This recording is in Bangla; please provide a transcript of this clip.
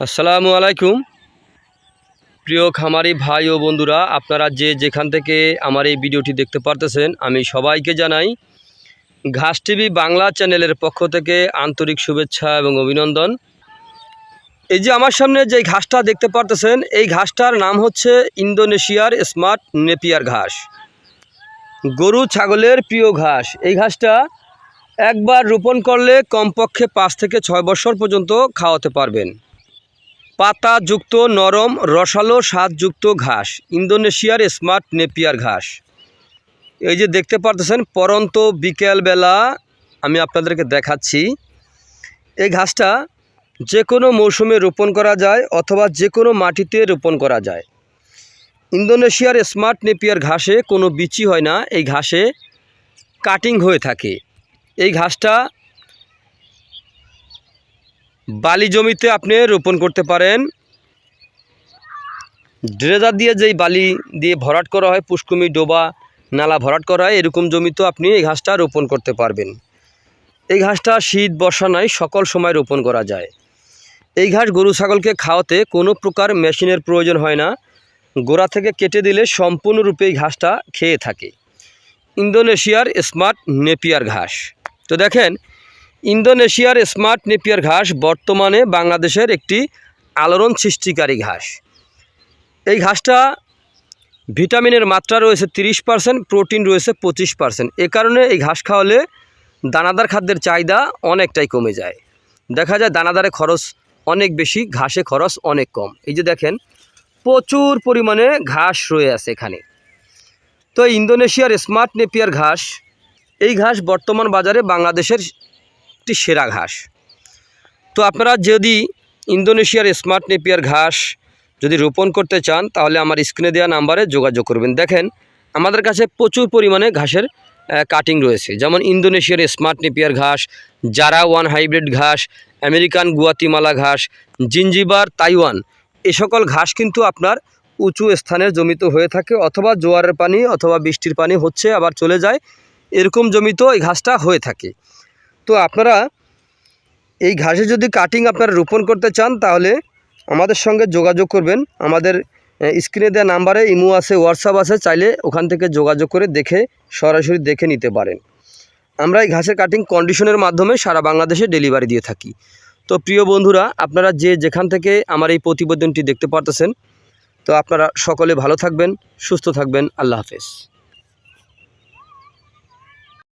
আসসালামু আলাইকুম। প্রিয় খামারি ভাই ও বন্ধুরা, আপনারা যে যেখান থেকে আমার এই ভিডিওটি দেখতে পারতেছেন, আমি সবাইকে জানাই ঘাস টিভি বাংলা চ্যানেলের পক্ষ থেকে আন্তরিক শুভেচ্ছা এবং অভিনন্দন। এই যে আমার সামনে যে ঘাসটা দেখতে পারতেছেন, এই ঘাসটার নাম হচ্ছে ইন্দোনেশিয়ার স্মার্ট নেপিয়ার ঘাস। গরু ছাগলের প্রিয় ঘাস। এই ঘাসটা একবার রোপণ করলে কমপক্ষে পাঁচ থেকে ছয় বছর পর্যন্ত খাওয়াতে পারবেন। পাতাযুক্ত নরম, রসালো, স্বাদযুক্ত ঘাস। ইন্দোনেশিয়ার স্মার্ট নেপিয়ার ঘাস। এই যে দেখতে পারতেছেন, পরন্ত বিকেলবেলা আমি আপনাদেরকে দেখাচ্ছি। এই ঘাসটা যে কোনো মৌসুমে রোপণ করা যায় অথবা যে কোনো মাটিতে রোপণ করা যায়। ইন্দোনেশিয়ার স্মার্ট নেপিয়ার ঘাসে কোনো বিচি হয় না। এই ঘাসে কাটিং হয়ে থাকে। এই ঘাসটা বালি জমিতে আপনি রোপণ করতে পারেন। ড্রেজার দিয়ে যেই বালি দিয়ে ভরাট করা হয় পুষ্কুমি ডোবা, নালা ভরাট করা হয়, এরকম জমিতেও আপনি এই ঘাসটা রোপণ করতে পারবেন। এই ঘাসটা শীত, বর্ষা নয় সকল সময় রোপণ করা যায়। এই ঘাস গরু, ছাগলকে খাওয়াতে কোনো প্রকার মেশিনের প্রয়োজন হয় না। গোড়া থেকে কেটে দিলে সম্পূর্ণরূপে এই ঘাসটা খেয়ে থাকে। ইন্দোনেশিয়ার স্মার্ট নেপিয়ার ঘাস। তো দেখেন ইন্দোনেশিয়ার স্মার্ট নেপিয়ার ঘাস বর্তমানে বাংলাদেশের একটি আলোড়ন সৃষ্টিকারী ঘাস। এই ঘাসটা ভিটামিনের মাত্রা রয়েছে তিরিশ পার্সেন্ট, প্রোটিন রয়েছে পঁচিশ পার্সেন্ট। এ কারণে এই ঘাস খাওয়ালে দানাদার খাদ্যের চাহিদা অনেকটাই কমে যায়। দেখা যায় দানাদারে খরচ অনেক বেশি, ঘাসে খরচ অনেক কম। এই যে দেখেন, প্রচুর পরিমাণে ঘাস রয়ে আছে এখানে। তো ইন্দোনেশিয়ার স্মার্ট নেপিয়ার ঘাস, এই ঘাস বর্তমান বাজারে বাংলাদেশের একটি সেরা ঘাস। তো আপনারা যদি ইন্দোনেশিয়ার স্মার্ট নেপিয়ার ঘাস যদি রোপণ করতে চান, তাহলে আমার স্ক্রিনে দেওয়া নাম্বারে যোগাযোগ করবেন। দেখেন, আমাদের কাছে প্রচুর পরিমাণে ঘাসের কাটিং রয়েছে। যেমন ইন্দোনেশিয়ার স্মার্ট নেপিয়ার ঘাস, জারা ওয়ান হাইব্রিড ঘাস, আমেরিকান গুয়াতিমালা ঘাস, জিঞ্জিবার, তাইওয়ান, এ সকল ঘাস কিন্তু আপনার উঁচু স্থানের জমিতে হয়ে থাকে অথবা জোয়ারের পানি অথবা বৃষ্টির পানি হচ্ছে আবার চলে যায়, এরকম জমিতেও এই ঘাসটা হয়ে থাকে। তো আপনারা এই ঘাসে যদি কাটিং আপনারা রোপণ করতে চান, তাহলে আমাদের সঙ্গে যোগাযোগ করবেন। আমাদের স্ক্রিনে দেওয়া নাম্বারে ইমো আছে হোয়াটসঅ্যাপ আছে, চাইলে ওখান থেকে যোগাযোগ করে দেখে, সরাসরি দেখে নিতে পারেন। আমরা এই ঘাসের কাটিং কন্ডিশনের মাধ্যমে সারা বাংলাদেশে ডেলিভারি দিয়ে থাকি। তো প্রিয় বন্ধুরা, আপনারা যে যেখান থেকে আমার এই প্রতিবেদনটি দেখতে পারতেছেন, তো আপনারা সকলে ভালো থাকবেন, সুস্থ থাকবেন, আল্লাহ হাফেজ।